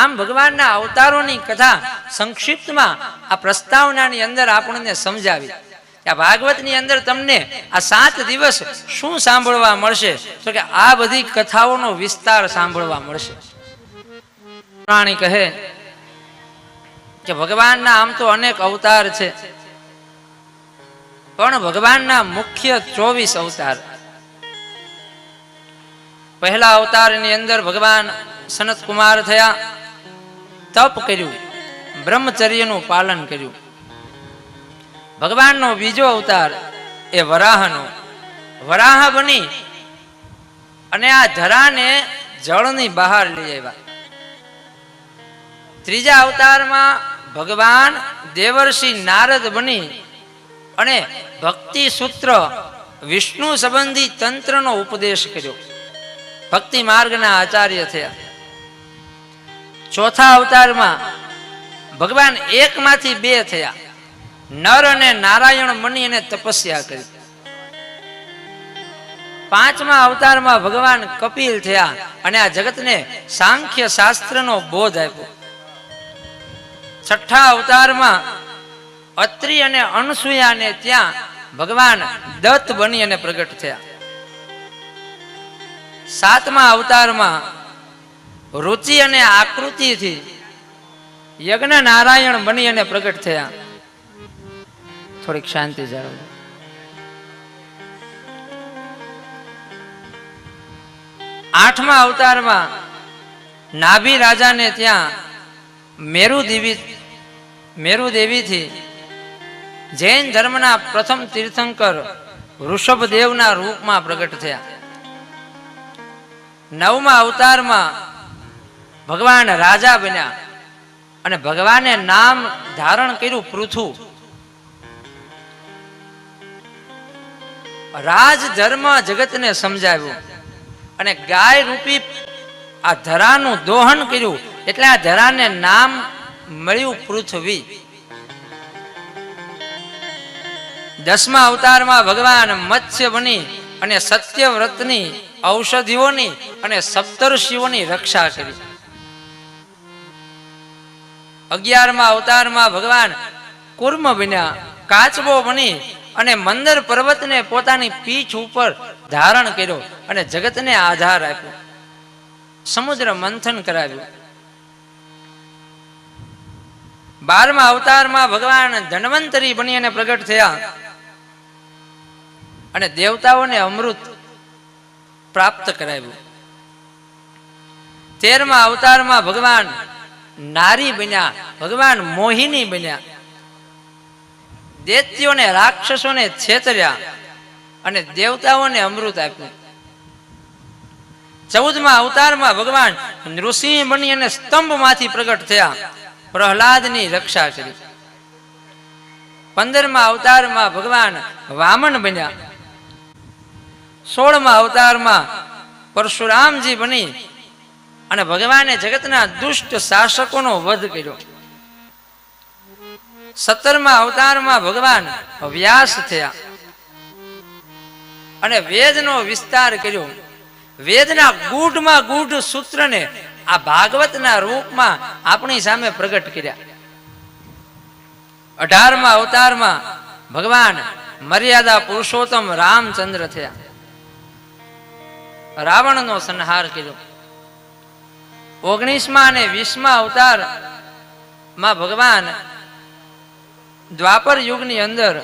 આમ ભગવાનના અવતારોની કથા સંક્ષિપ્તમાં આ પ્રસ્તાવનાની અંદર આપણને સમજાવી. આ ભાગવતની અંદર તમને આ સાત દિવસ શું સાંભળવા મળશે? તો કે આ બધી કથાઓનો વિસ્તાર સાંભળવા મળશે. પ્રાણી કહે કે ભગવાનના આમ તો અનેક અવતાર છે. પણ ભગવાનના મુખ્ય ચોવીસ અવતાર. પહેલા અવતારની અંદર ભગવાન સનત કુમાર થયા. તપ કર્યું, બ્રહ્મચર્યનું પાલન કર્યું. ભગવાનનો બીજો અવતાર એ વરાહનો. વરાહ બની અને આ ધરાને જળની બહાર લઈ આવ્યા. ત્રીજા અવતારમાં ભગવાન દેવર્ષિ નારદ બની અને ભક્તિ સૂત્ર વિષ્ણુ સંબંધી તંત્રનો ઉપદેશ કર્યો. ભક્તિ માર્ગના આચાર્ય થયા. ચોથા અવતારમાં ભગવાન એકમાંથી બે થયા. નર અને નારાયણ મની અને તપસ્યા કરી. પાંચમા અવતારમાં ભગવાન કપિલ થયા અને આ જગતને સાંખ્ય શાસ્ત્રનો બોધ આપ્યો. છઠ્ઠા અવતારમાં અત્રિ અને અનસુયાને ત્યાં ભગવાન દત્ત બની અને પ્રગટ થયા. સાતમા અવતારમાં રુચિ અને આકૃતિથી યજ્ઞ નારાયણ બની અને પ્રગટ થયા. થોડીક શાંતિ જાળવો. આઠમા અવતારમાં નાભી રાજાને ત્યાં મેરુ દેવી મેરુ દેવીથી જૈન ધર્મના પ્રથમ તીર્થંકર ઋષભદેવના રૂપમાં પ્રગટ થયા. નવમા અવતારમાં ભગવાન રાજા બન્યા. અને ભગવાને નામ ધારણ કર્યું પૃથુ. રાજ ધર્મ જગતને સમજાવ્યું. અને ગાય રૂપી આ ધરાનું દોહન કર્યું. એટલે આ ધરાને નામ મળ્યું પૃથ્વી. દસમા અવતારમાં ભગવાન મત્સ્ય બની અને સત્યવ્રતની ઔષધિઓની અને સપ્તર્ષિઓની રક્ષા કરી. અગિયારમા અવતારમાં ભગવાન કુર્મ બન્યા, કાચબો બની અને મંદર પર્વતને પોતાની પીઠ ઉપર ધારણ કર્યો અને જગતને આધાર આપ્યો. સમુદ્ર મંથન કરાવ્યું. બારમા અવતારમાં ભગવાન ધન્વંતરી બની અને પ્રગટ થયા. અને દેવતાઓને અમૃત પ્રાપ્ત કરાવ્યું. તેરમા અવતારમાં ભગવાન નારી બન્યા, ભગવાન મોહિની બન્યા. દૈત્યોને રાક્ષસોને છેતર્યા અને દેવતાઓને અમૃત આપ્યું. ચૌદમા અવતારમાં ભગવાન નૃસિંહ બની અને સ્તંભમાંથી પ્રગટ થયા. પ્રહલાદની રક્ષા કરી. પંદરમા અવતારમાં ભગવાન વામન બન્યા. સોળમા અવતારમાં પરશુરામજી બની. અને ભગવાને જગતના દુષ્ટ શાસકોનો વધ કર્યો. સત્તરમા અવતારમાં ભગવાન વ્યાસ થયા અને વેદનો વિસ્તાર કર્યો. વેદના ગૂઢમાં ગૂઢ સૂત્રને આ ભાગવતના રૂપમાં આપણી સામે પ્રગટ કર્યા. અઢારમા અવતારમાં ભગવાન મર્યાદા પુરુષોત્તમ રામચંદ્ર થયા. રાવણનો સંહાર કર્યો. ઓગણીસમા અને વીસમાં અવતારમાં ભગવાન દ્વાપર યુગની અંદર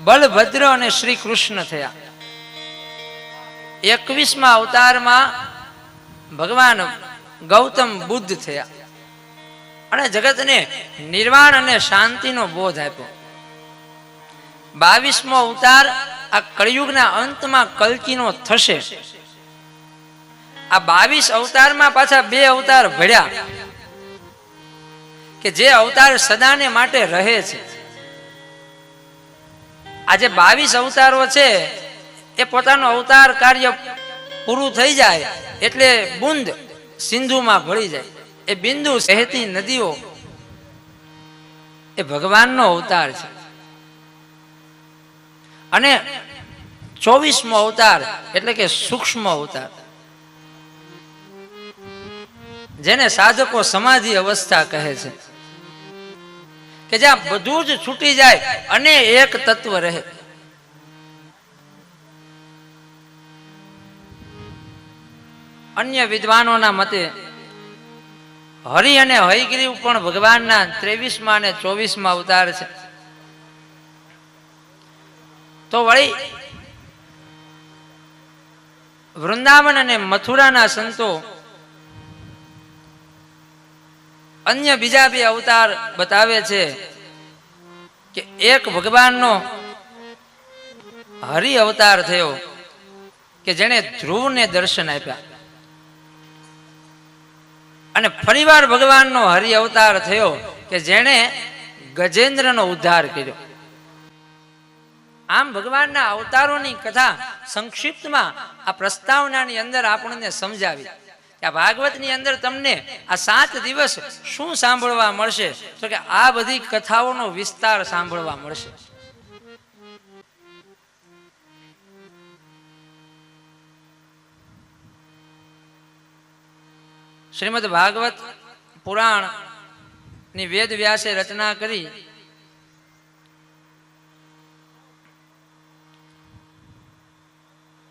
બલભદ્ર અને શ્રી કૃષ્ણ થયા. એકવીસમાં અવતારમાં ભગવાન ગૌતમ બુદ્ધ થયા અને જગતને નિર્વાણ અને શાંતિનો બોધ આપ્યો. બાવીસમો અવતાર આ કળિયુગના અંતમાં કલ્કીનો થશે. આ બાવીસ અવતારમાં પાછા બે અવતાર ભળ્યા કે જે અવતાર સદાને માટે રહે છે. આજે બાવીસ અવતારો છે, એ પોતાનું અવતાર કાર્ય પૂરું થઈ જાય એટલે બુંદ સિંધુમાં ભળી જાય. એ બિંદુ સહેતી નદીઓ, એ ભગવાનનો અવતાર છે. અને ચોવીસમો અવતાર એટલે કે સૂક્ષ્મ અવતાર. જેને સાધકો સમાધિ અવસ્થા કહે છે. કે જ્યાં બધું જ છૂટી જાય, અને એક તત્વ રહે. અન્ય વિદ્વાનોના મતે, હરિ અને હયગ્રીવ પણ ભગવાનના ત્રેવીસમાં અને ચોવીસમાં અવતાર છે. તો વળી, વૃંદાવન અને મથુરાના સંતો અન્ય બીજા બે અવતાર બતાવે છે કે એક ભગવાનનો હરિ અવતાર થયો કે જેણે ધ્રુવને દર્શન આપ્યા. અને ફરીવાર ભગવાનનો હરિ અવતાર થયો કે જેણે ગજેન્દ્રનો ઉદ્ધાર કર્યો. આમ ભગવાનના અવતારોની કથા સંક્ષિપ્તમાં આ પ્રસ્તાવનાની અંદર આપણને સમજાવી. કે આ ભાગવતની અંદર તમને આ સાત દિવસ શું સાંભળવા મળશે? તો કે આ બધી કથાઓનો વિસ્તાર સાંભળવા મળશે. શ્રીમદ ભાગવત પુરાણની વેદ વ્યાસે રચના કરી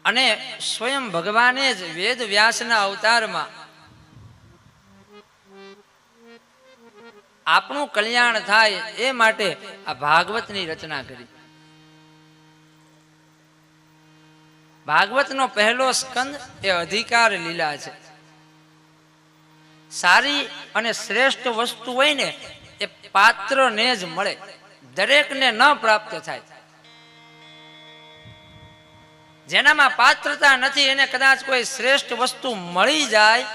અને સ્વયં ભગવાને જ વેદ વ્યાસના અવતારમાં આપણું કલ્યાણ થાય એ માટે આ ભાગવતની રચના કરી. ભાગવતનો પહેલો સ્કંદ એ અધિકાર લીલા છે. સારી અને શ્રેષ્ઠ વસ્તુ હોય ને એ પાત્રને જ મળે. દરેકને ન પ્રાપ્ત થાય. જેનામાં પાત્રતા નથી, એને કદાચ કોઈ શ્રેષ્ઠ વસ્તુ મળી જાય,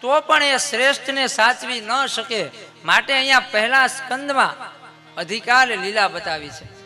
તો પણ એ શ્રેષ્ઠને સાચવી ન શકે. માટે અહીંયા પહેલા સ્કંદમાં અધિકાર લીલા બતાવી છે.